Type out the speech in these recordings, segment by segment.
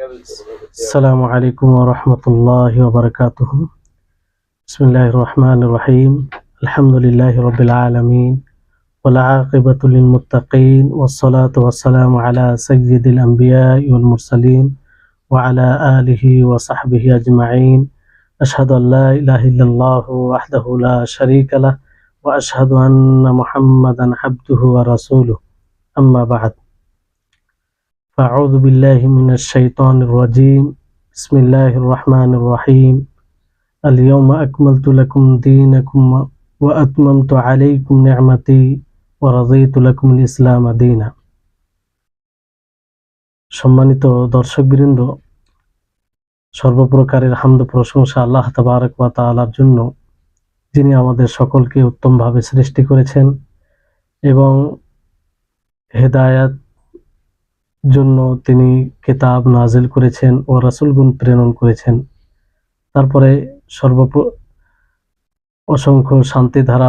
السلام عليكم ورحمة الله وبركاته. بسم الله الرحمن الرحيم. الحمد لله رب العالمين والعاقبة للمتقين والصلاة والسلام على سيد الأنبياء والمرسلين وعلى آله وصحبه أجمعين. أشهد أن لا إله إلا الله وحده لا شريك له وأشهد أن محمدا عبده ورسوله. أما بعد. فأعوذ بالله من الشيطان الرجيم بسم الله الرحمن الرحيم اليوم أكملت لكم دينكم وأتممت عليكم نعمتي ورضيت لكم الإسلام دينا সম্মানিত দর্শকবৃন্দ সর্বপ্রকারের হামদ প্রশংসা আল্লাহ তাবারক ওয়া তাআলার জন্য যিনি আমাদের সকলকে উত্তমভাবে সৃষ্টি করেছেন এবং হেদায়াত জন্য তিনি কেতাব নাজিল করেছেন ও রাসূলগুন প্রেরণ করেছেন। তারপরে সর্বপ অসংখ্য শান্তি ধারা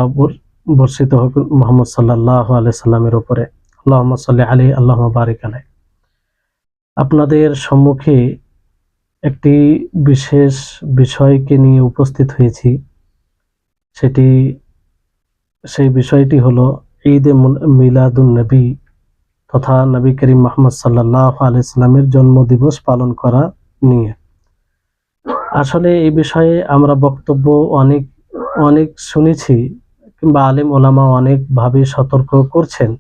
বর্ষিত হোক মোহাম্মদ সাল্লাহ আলাই সাল্লামের উপরে। আল্লাহ সাল্লি আলী আল্লাহ বারিক আলাই আপনাদের সম্মুখে একটি বিশেষ বিষয়কে নিয়ে উপস্থিত হয়েছি। সেটি সেই বিষয়টি হলো ঈদ এ মিলাদুন নবী। তথা নবী করিম মোহাম্মদ সাল্লাহ আলাইসাল্লামের জন্মদিবস পালন করা নিয়ে। আসলে এই বিষয়ে আমরা বক্তব্য অনেক অনেক শুনেছি কিংবা আলেম ওলামা অনেকভাবে সতর্ক করছেন।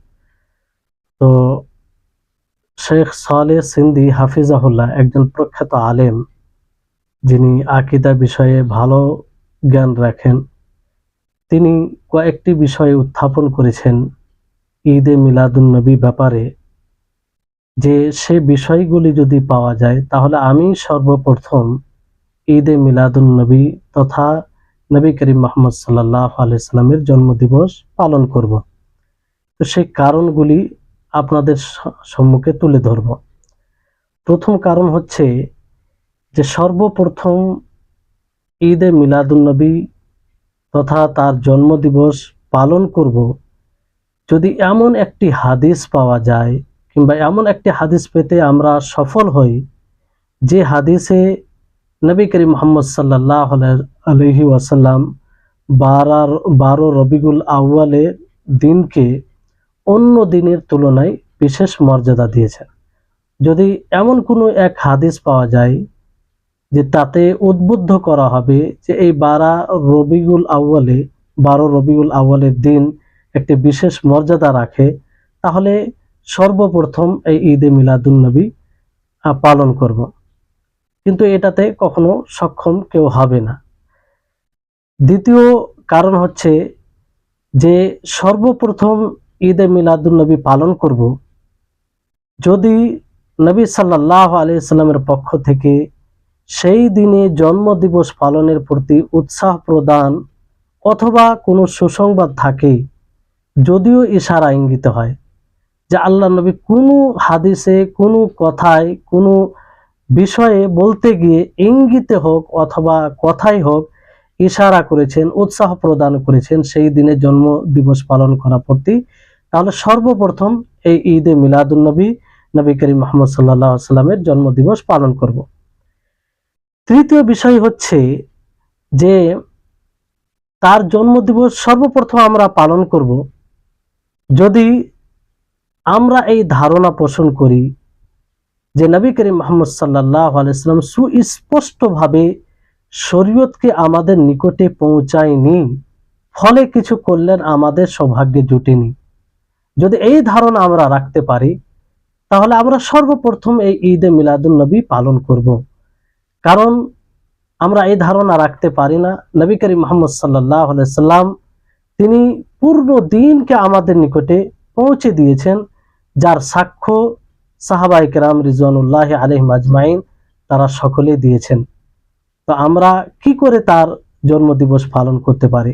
তো শেখ সালে সিন্দি হাফিজাহুল্লাহ একজন প্রখ্যাত আলেম, যিনি আকিদা বিষয়ে ভালো জ্ঞান রাখেন। তিনি কয়েকটি বিষয়ে উত্থাপন করেছেন। ঈদে মিলাদুন নবী ব্যাপারে যে সে বিষয়গুলি যদি পাওয়া যায়, তাহলে আমি সর্বপ্রথম ঈদে মিলাদুন নবী তথা নবী করিম মোহাম্মদ সাল্লাহ আলাইসাল্লামের জন্মদিবস পালন করব। তো সেই কারণগুলি আপনাদের সম্মুখে তুলে ধরব। প্রথম কারণ হচ্ছে যে সর্বপ্রথম ঈদে মিলাদুন নবী তথা তার জন্মদিবস পালন করব যদি এমন একটি হাদিস পাওয়া যায় কিংবা এমন একটি হাদিস পেতে আমরা সফল হই, যে হাদিসে নবী করিম মোহাম্মদ সাল্লাহ আলহি ওয়াসাল্লাম বারার বারো রবিগুল আউয়ালের দিনকে অন্য দিনের তুলনায় বিশেষ মর্যাদা দিয়েছেন। যদি এমন কোনো এক হাদিস পাওয়া যায় যে তাতে উদ্বুদ্ধ করা হবে যে এই বারা রবিগুল আউয়ালে বারো রবিউল আউয়ালের দিন একটি বিশেষ মর্যাদা রাখে, তাহলে সর্বপ্রথম এই ঈদে মিলাদুল নবী পালন করব। কিন্তু এটাতে কখনো সক্ষম কেউ হবে না। দ্বিতীয় কারণ হচ্ছে যে, সর্বপ্রথম ঈদে মিলাদুল নবী পালন করব, যদি নবী সাল্লাহ আলিয়াল্লামের পক্ষ থেকে সেই দিনে জন্মদিবস পালনের প্রতি উৎসাহ প্রদান অথবা কোনো সুসংবাদ থাকে যদিও ইশারা ইঙ্গিত হয় যে আল্লাহ নবী কোনো হাদিসে, কোনো কথায়, কোনো বিষয়ে বলতে গিয়ে ইঙ্গিতে হোক অথবা কথাই হোক ইশারা করেছেন, উৎসাহ প্রদান করেছেন সেই দিনে জন্ম দিবস পালন করা প্রতি, তাহলে সর্বপ্রথম এই ঈদে মিলাদুল নবী নবী করিম মোহাম্মদ সাল্লাহ সাল্লামের জন্মদিবস পালন করব। তৃতীয় বিষয় হচ্ছে যে তার জন্মদিবস সর্বপ্রথম আমরা পালন করব যদি আমরা এই ধারণা পোষণ করি যে নবী করিম মোহাম্মদ সাল্লাহ আলাইসাল্লাম সুস্পষ্টভাবে শরীয়তকে আমাদের নিকটে পৌঁছায়নি, ফলে কিছু করলেন আমাদের সৌভাগ্যে জুটেনি। যদি এই ধারণা আমরা রাখতে পারি, তাহলে আমরা সর্বপ্রথম এই ঈদে মিলাদুল নবী পালন করব। কারণ আমরা এই ধারণা রাখতে পারি না, নবী করিম মোহাম্মদ সাল্লাহ সাল্লাম তিনি পূর্ণ দিনকে আমাদের নিকটে পৌঁছে দিয়েছেন, যার সাক্ষ্য সাহাবাই কেরাম রিজওয়ানুল্লাহ আলহিম আজমাইন তারা সকলে দিয়েছেন। তো আমরা কি করে তার জন্মদিবস পালন করতে পারি?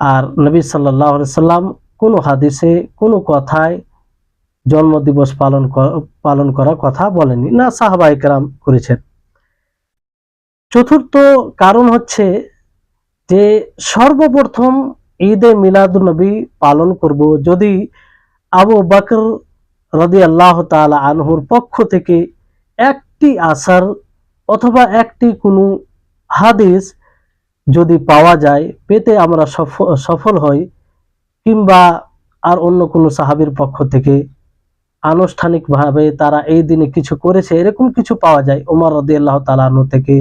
আর নবী সাল্লাহ সাল্লাম কোনো হাদিসে কোনো কথায় জন্মদিবস পালন পালন করার কথা বলেনি না সাহাবাই কেরাম করেছেন। চতুর্থ কারণ হচ্ছে যে সর্বপ্রথম ঈদে মিলাদুল নবী পালন করব। যদি আবু বকর রদি আল্লাহ তালা আনহুর পক্ষ থেকে একটি আসার অথবা একটি কোনো হাদিস যদি পাওয়া যায়, পেতে আমরা সফ- সফল হই কিংবা আর অন্য কোনো সাহাবীর পক্ষ থেকে আনুষ্ঠানিকভাবে তারা এই দিনে কিছু করেছে, এরকম কিছু পাওয়া যায় ওমর রদি আল্লাহ তালানু থেকে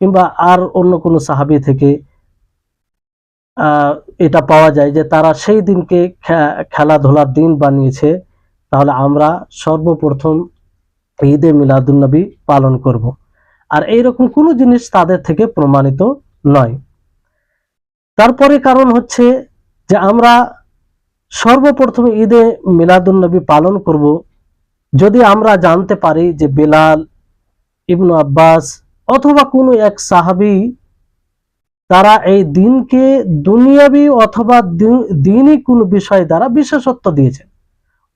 কিংবা আর অন্য কোনো সাহাবী থেকে এটা পাওয়া যায় যে তারা সেই দিনকে খেলাধুলার দিন বানিয়েছে। তাহলে আমরা সর্বপ্রথম ঈদে মিলাদুন্নবী পালন করব। আর এইরকম কোনো জিনিস তাদের থেকে প্রমাণিত নয়। তারপরে কারণ হচ্ছে যে আমরা সর্বপ্রথম ঈদে মিলাদুন্নবী পালন করব যদি আমরা জানতে পারি যে বেলাল, ইবনু আব্বাস অথবা কোনো এক সাহাবী তারা এই দিনকে দুনিয়াবি অথবা দিনই কোনো বিষয় দ্বারা বিশেষত্ব দিয়েছেন।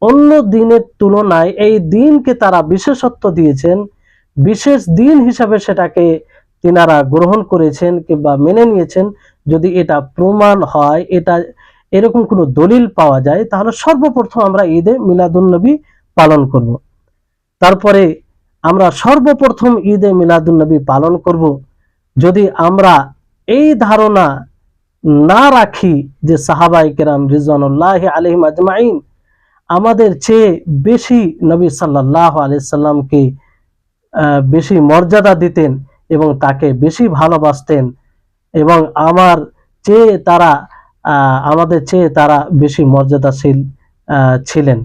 অন্য দিনের তুলনায় এই দিনকে তারা বিশেষত্ব দিয়েছেন, বিশেষ দিন হিসাবে সেটাকে তিনারা গ্রহণ করেছেন কিংবা মেনে নিয়েছেন। যদি এটা প্রমাণ হয়, এটা এরকম কোনো দলিল পাওয়া যায়, তাহলে সর্বপ্রথম আমরা ঈদে মিলাদুন্নবী পালন করব। তারপরে আমরা সর্বপ্রথম ঈদে মিলাদুন্নবী পালন করব। যদি আমরা এই ধারণা না রাখি যে সাহাবাই কেরাম রিজওয়ানুল্লাহ আলহিম আজমাইন আমাদের চেয়ে বেশি নবী সাল্লাহ আলাইসাল্লামকে বেশি মর্যাদা দিতেন এবং তাকে বেশি ভালোবাসতেন এবং আমার চেয়ে তারা আমাদের চেয়ে তারা বেশি মর্যাদাশীল ছিলেন।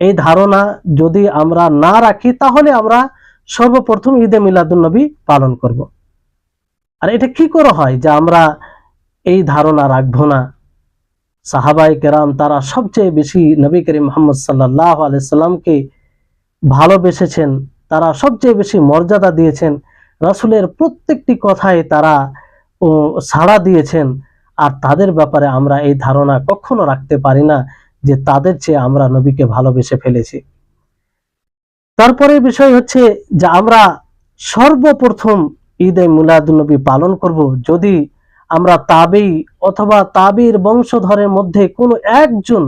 এই ধারণা যদি আমরা না রাখি তাহলে আমরা সর্বপ্রথম ঈদে মিলাদুল নবী পালন করব। আর এটা কি করে হয় যে আমরা এই ধারণা রাখব না? সাহাবাই কেরাম তারা সবচেয়ে বেশি নবী করিম মোহাম্মদ সাল্লাহ আলাইসাল্লামকে ভালোবেসেছেন, তারা সবচেয়ে বেশি মর্যাদা দিয়েছেন, রাসূলের প্রত্যেকটি কথায় তারা সাড়া দিয়েছেন, আর তাদের ব্যাপারে আমরা এই ধারণা কখনো রাখতে পারি না যে তাদের চেয়ে আমরা নবীকে ভালোবেসে ফেলেছি। তারপরে বিষয় হচ্ছে যে আমরা সর্বপ্রথম ঈদে মিলাদুন্নবী পালন করব যদি আমরা তাবেই অথবা তাবির বংশধরের মধ্যে কোনো একজন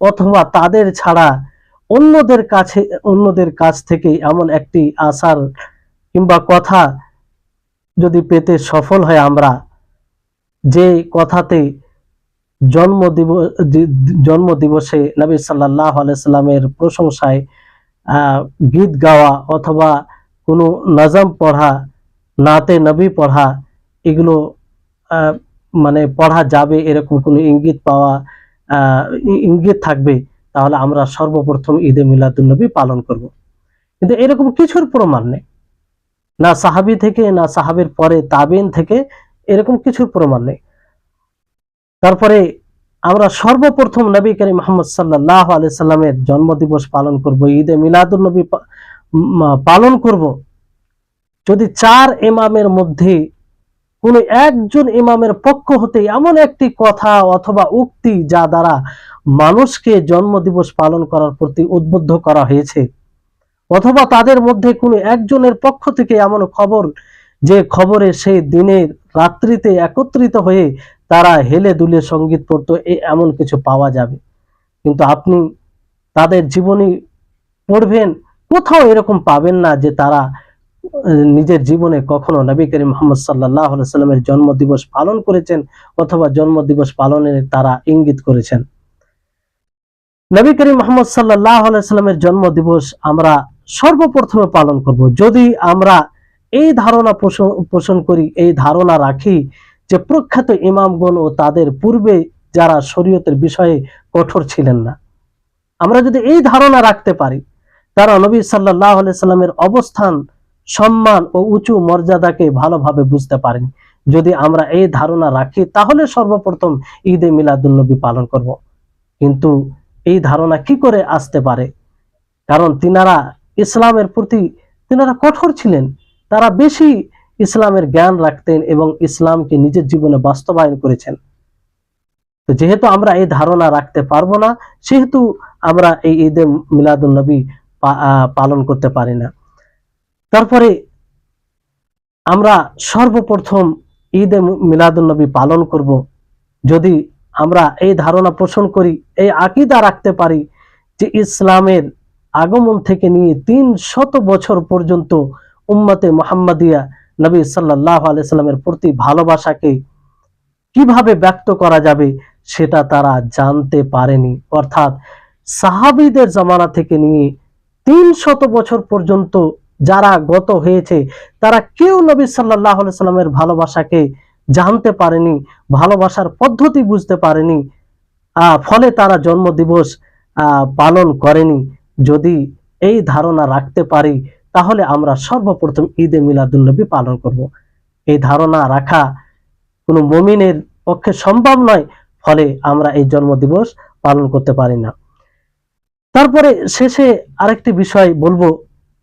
অথবা তাদের ছাড়া অন্যদের কাছে, অন্যদের কাছ থেকে এমন একটি আশার কিংবা কথা যদি পেতে সফল হয় আমরা, যে কথাতে জন্ম দিবস জন্ম দিবসে নবী সাল্লাহ আলাইসাল্লামের প্রশংসায় গীত গাওয়া অথবা কোনো নজম পড়া নাতে নবী পড়া এগুলো মানে পড়া যাবে এরকম কোনো ইঙ্গিত পাওয়া ইঙ্গিত থাকবে তাহলে আমরা সর্বপ্রথম ঈদে মিলাদুন্নবী পালন করব। কিন্তু এরকম কিছুর প্রমাণ নেই। না সাহাবি থেকে না সাহাবির পরে তাবিন থেকে এরকম কিছুর প্রমাণ নেই। তারপরে আমরা সর্বপ্রথম নবী করিম মোহাম্মদ সাল্লাহ আলি সাল্লামের জন্মদিবস পালন করব ঈদে উম, পালন করব। যদি চার ইমামের মধ্যে কোনো একজন ইমামের পক্ষ হতে এমন একটি কথা অথবা উক্তি যা দ্বারা মানুষকে জন্মদিবস পালন করার প্রতি উদ্বুদ্ধ করা হয়েছে, অথবা তাদের মধ্যে কোনো একজনের পক্ষ থেকে এমন খবর যে খবরে সেই দিনের রাত্রিতে একত্রিত হয়ে তারা হেলে দুলে সংগীত পড়তো এমন কিছু পাওয়া যাবে। কিন্তু আপনি তাদের জীবনী পড়বেন, কোথাও এরকম পাবেন না যে তারা নিজের জীবনে কখনো নবী করিম মোহাম্মদ সাল্লাহ সাল্লামের জন্মদিবস পালন করেছেন অথবা জন্মদিবস পালনের তারা ইঙ্গিত করেছেন। নবী করিম মোহাম্মদ সাল্লাহ সাল্লামের জন্মদিবস আমরা সর্বপ্রথমে পালন করব। যদি আমরা এই ধারণা পোষণ করি, এই ধারণা রাখি যে প্রখ্যাত ইমামগণ ও তাদের পূর্বে যারা শরীয়তের বিষয়ে কঠোর ছিলেন না। আমরা যদি এই ধারণা রাখতে পারি, তারা নবী সাল্লাহ সাল্লামের অবস্থান সম্মান ও উঁচু মর্যাদাকে ভালোভাবে বুঝতে পারেনি। যদি আমরা এই ধারণা রাখি, তাহলে সর্বপ্রথম ঈদে মিলাদুন্নবী পালন করব। কিন্তু এই ধারণা কি করে আসতে পারে? কারণ তিনারা ইসলামের প্রতি, তিনারা কঠোর ছিলেন। তারা বেশি ইসলামের জ্ঞান রাখতেন এবং ইসলামকে নিজের জীবনে বাস্তবায়ন করেছেন। তো যেহেতু আমরা এই ধারণা রাখতে পারব না, সেহেতু আমরা এই ঈদে মিলাদুল নবী পালন করতে পারি না। তারপরে আমরা সর্বপ্রথম ঈদে মিলাদুল নবী পালন করব। যদি আমরা এই ধারণা পোষণ করি, এই আকিদা রাখতে পারি যে ইসলামের আগমন থেকে নিয়ে তিন শত বছর পর্যন্ত উম্মতে মোহাম্মদিয়া নবী সাল্লাহ আলাইসাল্লামের প্রতি ভালোবাসাকে কীভাবে ব্যক্ত করা যাবে, সেটা তারা জানতে পারেনি। অর্থাৎ সাহাবিদের জামানা থেকে নিয়ে তিন শত বছর পর্যন্ত যারা গত হয়েছে, তারা কেউ নবী সাল্লাহ সাল্লামের ভালোবাসাকে জানতে পারেনি, ভালোবাসার পদ্ধতি বুঝতে পারেনি ফলে তারা জন্মদিবস পালন করেনি। যদি এই ধারণা রাখতে পারি, তাহলে আমরা সর্বপ্রথম ঈদে মিলাদুন্নবী পালন করব। এই ধারণা রাখা কোনো মমিনের পক্ষে সম্ভব নয়, ফলে আমরা এই জন্মদিবস পালন করতে পারি না। তারপরে শেষে আরেকটি বিষয় বলব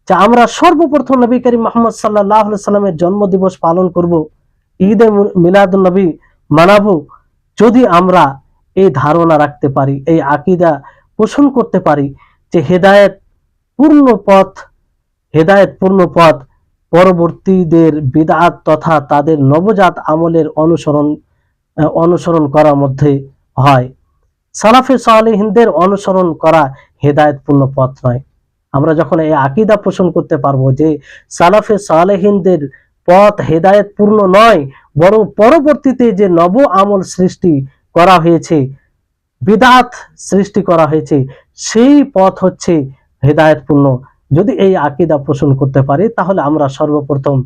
যে আমরা সর্বপ্রথম নবী করিম মোহাম্মদ সাল্লাহ সাল্লামের জন্মদিবস পালন করব, ঈদে মিলাদুল নবী মানাবো। যদি আমরা এই ধারণা রাখতে পারি, এই আকিদা পোষণ করতে পারি যে হেদায়েত পূর্ণ পথ, হেদায়েত পূর্ণ পথ পরবর্তীদের বিদআত তথা তাদের নবজাত আমলের অনুসরণ অনুসরণ করার মধ্যে হয়। সালাফে সালেহিনদের অনুসরণ করা হেদায়েতপূর্ণ পথ নয়। আমরা যখন এই আকিদা পোষণ করতে পারব যে সালাফে সালেহিনদের পথ হেদায়েতপূর্ণ নয়, বরং পরবর্তীতে যে নব আমল সৃষ্টি করা হয়েছে, বিদাত সৃষ্টি করা হয়েছে, সেই পথ হচ্ছে হেদায়েতপূর্ণ। যদি এই আকিদা পোষণ করতে পারি, তাহলে আমরা সর্বপ্রথম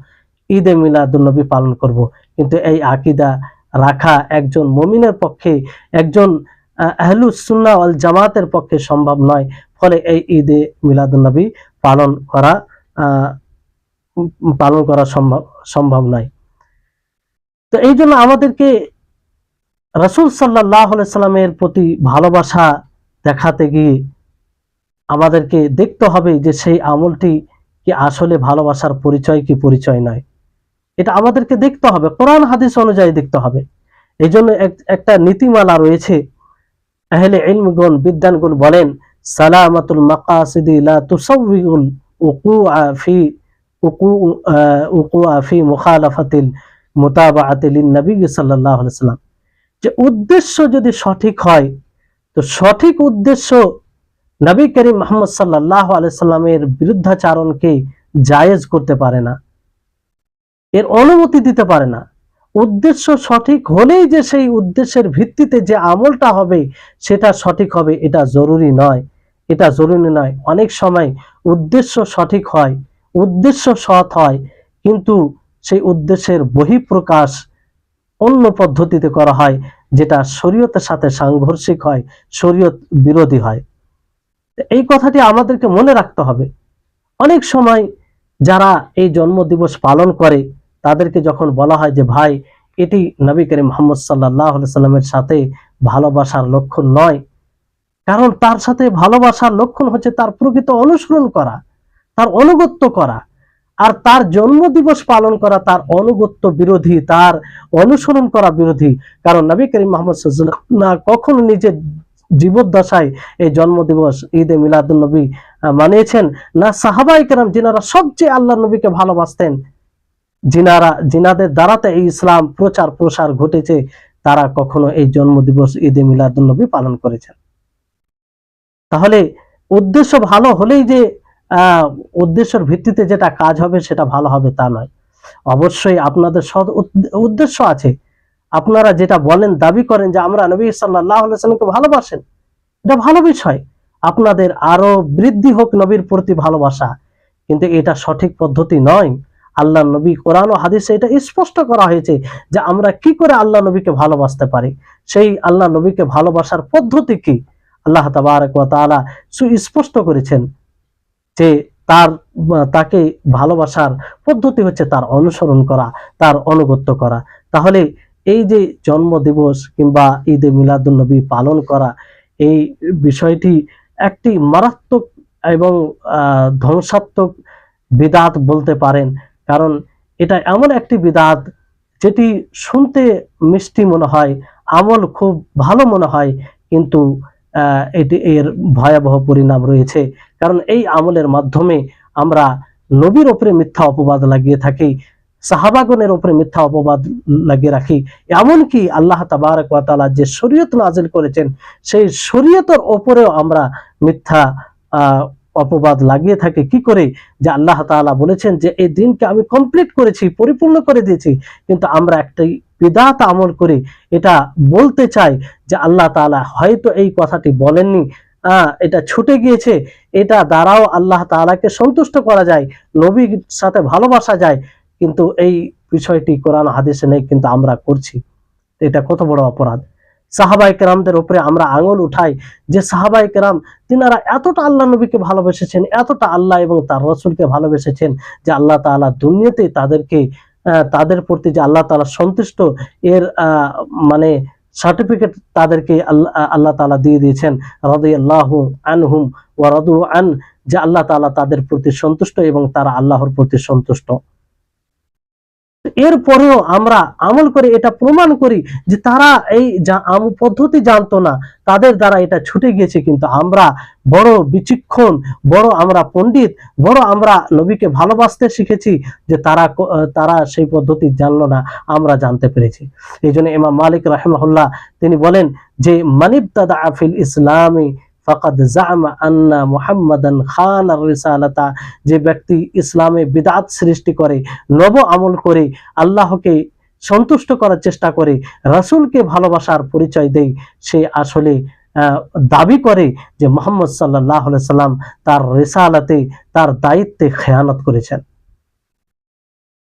ঈদে মিলাদুন্নবী পালন করব। কিন্তু এই আকিদা রাখা একজন মমিনের পক্ষে, একজন আহলুস সুন্নাহ ওয়াল জামাতের পক্ষে সম্ভব নয়। ফলে এই ঈদে মিলাদুন্নবী পালন করা পালন করা সম্ভব সম্ভব নয়। তো এই জন্য আমাদেরকে রসুল সাল্লাহ সাল্লামের প্রতি ভালোবাসা দেখাতে গিয়ে আমাদেরকে দেখতে হবে যে সেই আমলটি কি আসলে ভালোবাসার পরিচয় কি পরিচয় নয়। এটা আমাদেরকে দেখতে হবে, কোরআন, হাদিস অনুযায়ী দেখতে হবে। এই জন্য এক- একটা নীতিমালা রয়েছে আহলে ইলমগণ বিদ্যানগণ বলেন, সালামাতুল মাকাসিদি লা তুসাউউল উকুআ ফি উকু উকুআ ফি মুখালাফাতিল মুতাবাআতি লিন নবী সাল্লাল্লাহু আলাইহি সাল্লাম। যে উদ্দেশ্য যদি সঠিক হয়, তো সঠিক উদ্দেশ্য নবী করিম মোহাম্মদ সাল্লাহ আলাইসাল্লামের বিরুদ্ধাচারণকে জায়েজ করতে পারে না। এর অনুমতি দিতে পারে না। উদ্দেশ্য সঠিক হলেই যে সেই উদ্দেশ্যের ভিত্তিতে যে আমলটা হবে, সেটা সঠিক হবে, এটা জরুরি নয়। এটা জরুরি নয়। অনেক সময় উদ্দেশ্য সঠিক হয়, উদ্দেশ্য সৎ হয়, কিন্তু সেই উদ্দেশ্যের বহিঃপ্রকাশ অন্য পদ্ধতিতে করা হয়, যেটা শরীয়তের সাথে সাংঘর্ষিক হয়, শরীয়ত বিরোধী হয়। এই কথাটি আমাদেরকে মনে রাখতে হবে। অনেক সময় যারা এই জন্মদিবস পালন করে তাদেরকে যখন বলা হয় যে, ভাই, এটি নবী করিম মোহাম্মদ সাল্লাহ সাল্লামের সাথে ভালোবাসার লক্ষণ নয়। কারণ তার সাথে ভালোবাসার লক্ষণ হচ্ছে তার প্রকৃত অনুসরণ করা, তার অনুগত্য করা। আর তার জন্মদিবস পালন করা তার অনুগত্য বিরোধী, তার অনুসরণ করা বিরোধী। কারণ নবী করিম মোহাম্মদ না কখনো নিজের জীবদ্দশায় এই জন্মদিবস, ঈদে মিলাদুল নবী মানিয়েছেন। না সাহাবাই কেরাম, যিনারা সবচেয়ে আল্লাহ নবীকে ভালোবাসতেন যিনারা যিনাদের দ্বারাতে এই ইসলাম প্রচার, প্রসার ঘটেছে, তারা কখনো এই জন্মদিবস, ঈদে মিলাদুল নবী পালন করেছেন। তাহলে উদ্দেশ্য ভালো হলেই যে উদ্দেশ্যের ভিত্তিতে যেটা কাজ হবে সেটা ভালো হবে তা নয়। অবশ্যই আপনাদের সৎ উদ্দেশ্য আছে। আপনারা যেটা বলেন, দাবি করেন যে আমরা নবী সাল্লাহ সাল্লামকে ভালোবাসেন, এটা ভালো বিষয়। আপনাদের আরও বৃদ্ধি হোক নবীর প্রতি ভালোবাসা, কিন্তু এটা সঠিক পদ্ধতি নয়। আল্লাহ নবী কোরআন ও হাদিসে এটা স্পষ্ট করা হয়েছে যে আমরা কি করে আল্লাহ নবীকে ভালোবাসতে পারি? সেই আল্লাহ নবীকে ভালোবাসার পদ্ধতি কি? আল্লাহ তাআলা সুস্পষ্ট করেছেন যে তার, তাকে ভালোবাসার পদ্ধতি হচ্ছে তার অনুসরণ করা, তার অনুগত্য করা। তাহলে এই যে জন্ম দিবস কিংবা ঈদে মিলাদুন্নবী পালন করা, এই বিষয়টি একটি মারাত্মক এবং ধ্বংসাত্মক বিদাত বলতে পারেন। কারণ এটা এমন একটি বিদাত যেটি শুনতে মিষ্টি মনে হয়, আমল খুব ভালো মনে হয়, কিন্তু এটি এর ভয়াবহ পরিণাম রয়েছে। কারণ এই আমলের মাধ্যমে আমরা নবীর ওপরে মিথ্যা অপবাদ লাগিয়ে থাকি সাহাবাগনের ওপরে মিথ্যা অপবাদ লাগিয়ে রাখি। এমনকি আল্লাহ তাবারক ওয়া যে শরীয়ত নাজিল করেছেন, সেই শরীয়তের ওপরেও আমরা মিথ্যা অপবাদ লাগিয়ে থাকে, কি করে? যে আল্লাহ তাআলা বলেছেন যে, এই দিনকে আমি কমপ্লিট করেছি, পরিপূর্ণ করে দিয়েছি। কিন্তু আমরা একটাই বিদাত আমল করে, এটা বলতে চাই যে আল্লাহ তাআলা হয়তো এই কথাটি বলেননি। এটা ছুটে গিয়েছে, এটা দ্বারাও আল্লাহ তাআলাকে সন্তুষ্ট করা যায়, নবীর সাথে ভালোবাসা যায়, কিন্তু এই বিষয়টি কোরআন হাদিসে নেই, কিন্তু আমরা করছি। এটা কত বড় অপরাধ। সাহাবাই কেরামদের উপরে আমরা আঙুল উঠাই যে সাহাবাই কেরাম তিনারা এতটা আল্লাহ নবীকে ভালোবেসেছেন, এতটা আল্লাহ এবং তার রসুলকে ভালোবেসেছেন যে আল্লাহ তাআলা দুনিয়াতে তাদেরকে তাদের প্রতি যে আল্লাহ তাআলা সন্তুষ্ট, এর মানে সার্টিফিকেট তাদেরকে আল্লাহ আল্লাহ তাআলা দিয়ে দিয়েছেন। রাদিয়াল্লাহু আনহুম ওয়া রাদু আন, যে আল্লাহ তাআলা তাদের প্রতি সন্তুষ্ট এবং তারা আল্লাহর প্রতি সন্তুষ্ট। এরপরেও আমরা আমল করে এটা প্রমাণ করি যে তারা এই পদ্ধতি জানতো না। তাদের দ্বারা এটা ছুটে গিয়েছে কিন্তু আমরা বড় বিচক্ষণ, বড় আমরা পণ্ডিত, বড় আমরা নবীকে ভালোবাসতে শিখেছি যে তারা তারা সেই পদ্ধতি জানলো না, আমরা জানতে পেরেছি। এই জন্য ইমাম মালিক রাহেমাহুল্লাহ তিনি বলেন যে, মানিবতাদা আফিল ইসলামী ফাকাদ জামা আন্না মুহাম্মাদান খান আর যে ব্যক্তি ইসলামে বিদাত সৃষ্টি করে, নব আমল করে, আল্লাহকে সন্তুষ্ট করার চেষ্টা করে, রাসূলকে ভালোবাসার পরিচয় দেয়, সে আসলে দাবি করে যে মোহাম্মদ সাল্লাহ সাল্লাম তার রেসালাতে, তার দায়িত্বে খেয়ানত করেছেন।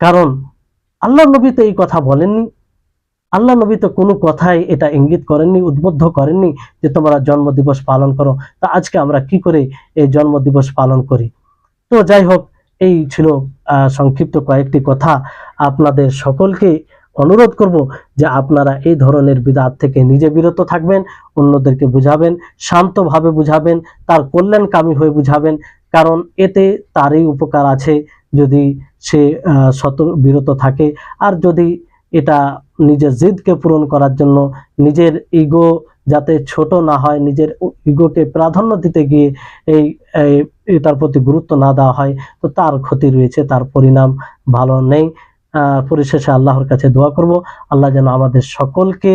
কারণ, আল্লাহ নবী তো এই কথা বলেননি। আল্লাহ নবী তো কোনো কথাই এটা ইঙ্গিত করেননি, উদ্বুদ্ধ করেননি যে তোমরা জন্মদিবস পালন করো। তা আজকে আমরা কি করে এই জন্মদিবস পালন করি? তো যাই হোক, এই ছিল সংক্ষিপ্ত কয়েকটি কথা। আপনাদের সকলকে অনুরোধ করব যে আপনারা এই ধরনের বিদাত থেকে নিজে বিরত থাকবেন, অন্যদেরকে বুঝাবেন, শান্তভাবে বুঝাবেন, তার কল্যাণকামী হয়ে বুঝাবেন। কারণ এতে তারই উপকার আছে যদি সে সতর বিরত থাকে। আর যদি এটা নিজের জিদকে পূরণ করার জন্য নিজের ইগো যাতে ছোট না হয়, নিজের ইগোকে প্রাধান্য দিতে গিয়ে এই এটার প্রতি গুরুত্ব না দেওয়া হয়, তো তার ক্ষতি রয়েছে, তার পরিণাম ভালো নেই। পরিশেষে আল্লাহর কাছে দোয়া করব। আল্লাহ যেন আমাদের সকলকে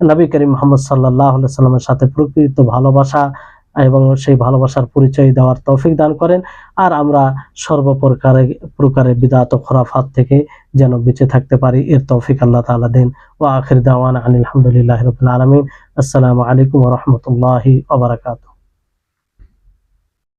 নবী করিম মোহাম্মদ সাল্লাহ সাল্লামের সাথে প্রকৃত ভালোবাসা এবং সেই ভালোবাসার পরিচয় দেওয়ার তৌফিক দান করেন। আর আমরা সর্বপ্রকারে প্রকারে বিদাত ও খরাফাত থেকে যেন বেঁচে থাকতে পারি, এর তৌফিক আল্লাহ তালা দেন। ও আখির দাওয়ান আনিল হামদুলিল্লাহ রবিল আলমিন। আসসালামু আলাইকুম রহমতুল্লাহি ওবরাকাতুহ